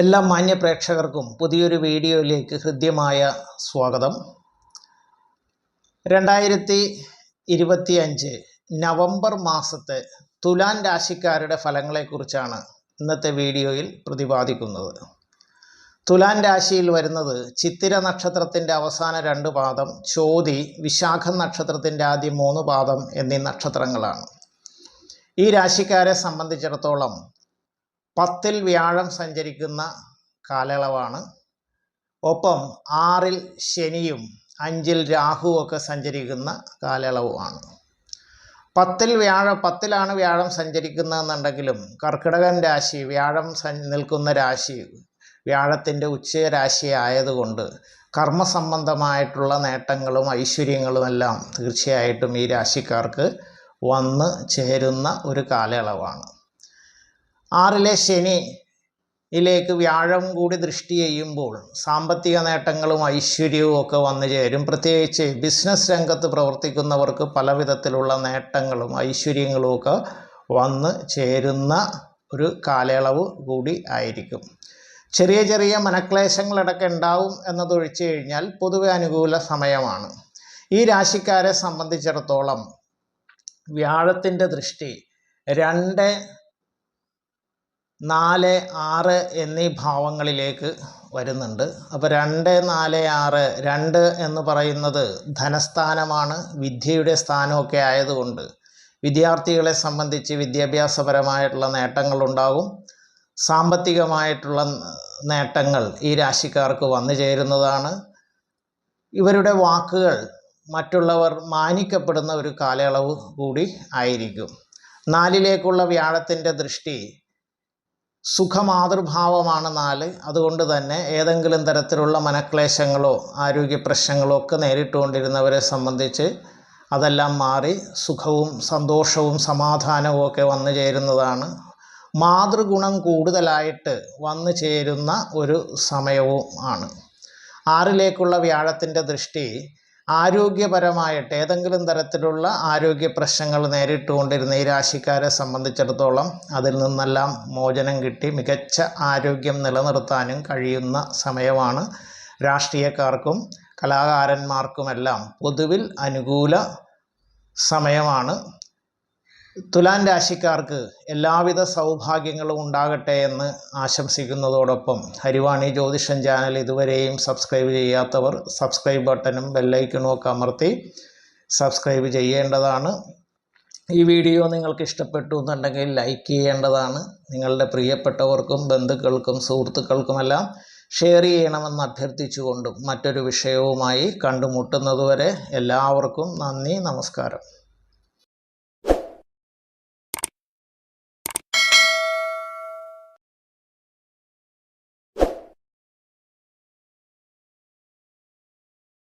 എല്ലാ മാന്യ പ്രേക്ഷകർക്കും പുതിയൊരു വീഡിയോയിലേക്ക് ഹൃദ്യമായ സ്വാഗതം. രണ്ടായിരത്തി ഇരുപത്തി അഞ്ച് നവംബർ മാസത്തെ തുലാൻ രാശിക്കാരുടെ ഫലങ്ങളെക്കുറിച്ചാണ് ഇന്നത്തെ വീഡിയോയിൽ പ്രതിപാദിക്കുന്നത്. തുലാൻ രാശിയിൽ വരുന്നത് ചിത്തിര നക്ഷത്രത്തിന്റെ അവസാന രണ്ട് പാദം ചോതി വിശാഖ നക്ഷത്രത്തിന്റെ ആദ്യ മൂന്ന് പാദം എന്നീ നക്ഷത്രങ്ങളാണ്. ഈ രാശിക്കാരെ സംബന്ധിച്ചിടത്തോളം പത്തിൽ വ്യാഴം സഞ്ചരിക്കുന്ന കാലയളവാണ്. ഒപ്പം ആറിൽ ശനിയും അഞ്ചിൽ രാഹുവൊക്കെ സഞ്ചരിക്കുന്ന കാലയളവുമാണ്. പത്തിൽ വ്യാഴം പത്തിലാണ് വ്യാഴം സഞ്ചരിക്കുന്നതെന്നുണ്ടെങ്കിലും കർക്കിടകൻ രാശി വ്യാഴം നിൽക്കുന്ന രാശി വ്യാഴത്തിന്റെ ഉച്ചരാശി ആയതുകൊണ്ട് കർമ്മസംബന്ധമായിട്ടുള്ള നേട്ടങ്ങളും ഐശ്വര്യങ്ങളും എല്ലാം തീർച്ചയായിട്ടും ഈ രാശിക്കാർക്ക് വന്ന് ചേരുന്ന ഒരു കാലയളവാണ്. ആറിലെ ശനിയിലേക്ക് വ്യാഴം കൂടി ദൃഷ്ടി ചെയ്യുമ്പോൾ സാമ്പത്തിക നേട്ടങ്ങളും ഐശ്വര്യവും ഒക്കെ വന്നു ചേരും. പ്രത്യേകിച്ച് ബിസിനസ് രംഗത്ത് പ്രവർത്തിക്കുന്നവർക്ക് പല വിധത്തിലുള്ള നേട്ടങ്ങളും ഐശ്വര്യങ്ങളും ഒക്കെ വന്ന് ചേരുന്ന ഒരു കാലയളവ് കൂടി ആയിരിക്കും. ചെറിയ ചെറിയ മനക്ലേശങ്ങളടക്കം ഉണ്ടാവും എന്നതൊഴിച്ചു കഴിഞ്ഞാൽ പൊതുവെ അനുകൂല സമയമാണ്. ഈ രാശിക്കാരെ സംബന്ധിച്ചിടത്തോളം വ്യാഴത്തിന്റെ ദൃഷ്ടി രണ്ട് നാല് ആറ് എന്നീ ഭാവങ്ങളിലേക്ക് വരുന്നുണ്ട്. അപ്പോൾ രണ്ട് നാല് ആറ് രണ്ട് എന്ന് പറയുന്നത് ധനസ്ഥാനമാണ് വിദ്യയുടെ സ്ഥാനമൊക്കെ ആയതുകൊണ്ട് വിദ്യാർത്ഥികളെ സംബന്ധിച്ച് വിദ്യാഭ്യാസപരമായിട്ടുള്ള നേട്ടങ്ങളുണ്ടാകും. സാമ്പത്തികമായിട്ടുള്ള നേട്ടങ്ങൾ ഈ രാശിക്കാർക്ക് വന്നു ചേരുന്നതാണ്. ഇവരുടെ വാക്കുകൾ മറ്റുള്ളവർ മാനിക്കപ്പെടുന്ന ഒരു കാലയളവ് കൂടി ആയിരിക്കും. നാലിലേക്കുള്ള വ്യാഴത്തിന്റെ ദൃഷ്ടി സുഖമാതൃഭാവമാണ് നാല് അതുകൊണ്ട് തന്നെ ഏതെങ്കിലും തരത്തിലുള്ള മനക്ലേശങ്ങളോ ആരോഗ്യ പ്രശ്നങ്ങളോ ഒക്കെ നേരിട്ടുകൊണ്ടിരുന്നവരെ സംബന്ധിച്ച് അതെല്ലാം മാറി സുഖവും സന്തോഷവും സമാധാനവും ഒക്കെ വന്നു ചേരുന്നതാണ്. മാതൃഗുണം കൂടുതലായിട്ട് വന്നു ചേരുന്ന ഒരു സമയവും ആണ്. ആറിലേക്കുള്ള വ്യാഴത്തിന്റെ ദൃഷ്ടി ആരോഗ്യപരമായിട്ട് ഏതെങ്കിലും തരത്തിലുള്ള ആരോഗ്യ പ്രശ്നങ്ങൾ നേരിട്ടുകൊണ്ടിരുന്ന ഈ രാശിക്കാരെ സംബന്ധിച്ചിടത്തോളം അതിൽ നിന്നെല്ലാം മോചനം കിട്ടി. മികച്ച ആരോഗ്യം നിലനിർത്താനും കഴിയുന്ന സമയമാണ് രാഷ്ട്രീയക്കാർക്കും കലാകാരന്മാർക്കുമെല്ലാം പൊതുവിൽ അനുകൂല സമയമാണ്. തുലാൻ രാശിക്കാർക്ക് എല്ലാവിധ സൗഭാഗ്യങ്ങളും ഉണ്ടാകട്ടെ എന്ന് ആശംസിക്കുന്നതോടൊപ്പം ഹരിവാണി ജ്യോതിഷൻ ചാനൽ ഇതുവരെയും സബ്സ്ക്രൈബ് ചെയ്യാത്തവർ സബ്സ്ക്രൈബ് ബട്ടണും ബെല്ലൈക്കണും ഒക്കെ അമർത്തി സബ്സ്ക്രൈബ് ചെയ്യേണ്ടതാണ്. ഈ വീഡിയോ നിങ്ങൾക്ക് ഇഷ്ടപ്പെട്ടു എന്നുണ്ടെങ്കിൽ ലൈക്ക് ചെയ്യേണ്ടതാണ്. നിങ്ങളുടെ പ്രിയപ്പെട്ടവർക്കും ബന്ധുക്കൾക്കും സുഹൃത്തുക്കൾക്കുമെല്ലാം ഷെയർ ചെയ്യണമെന്ന് അഭ്യർത്ഥിച്ചുകൊണ്ടും മറ്റൊരു വിഷയവുമായി കണ്ടുമുട്ടുന്നതുവരെ എല്ലാവർക്കും നന്ദി നമസ്കാരം.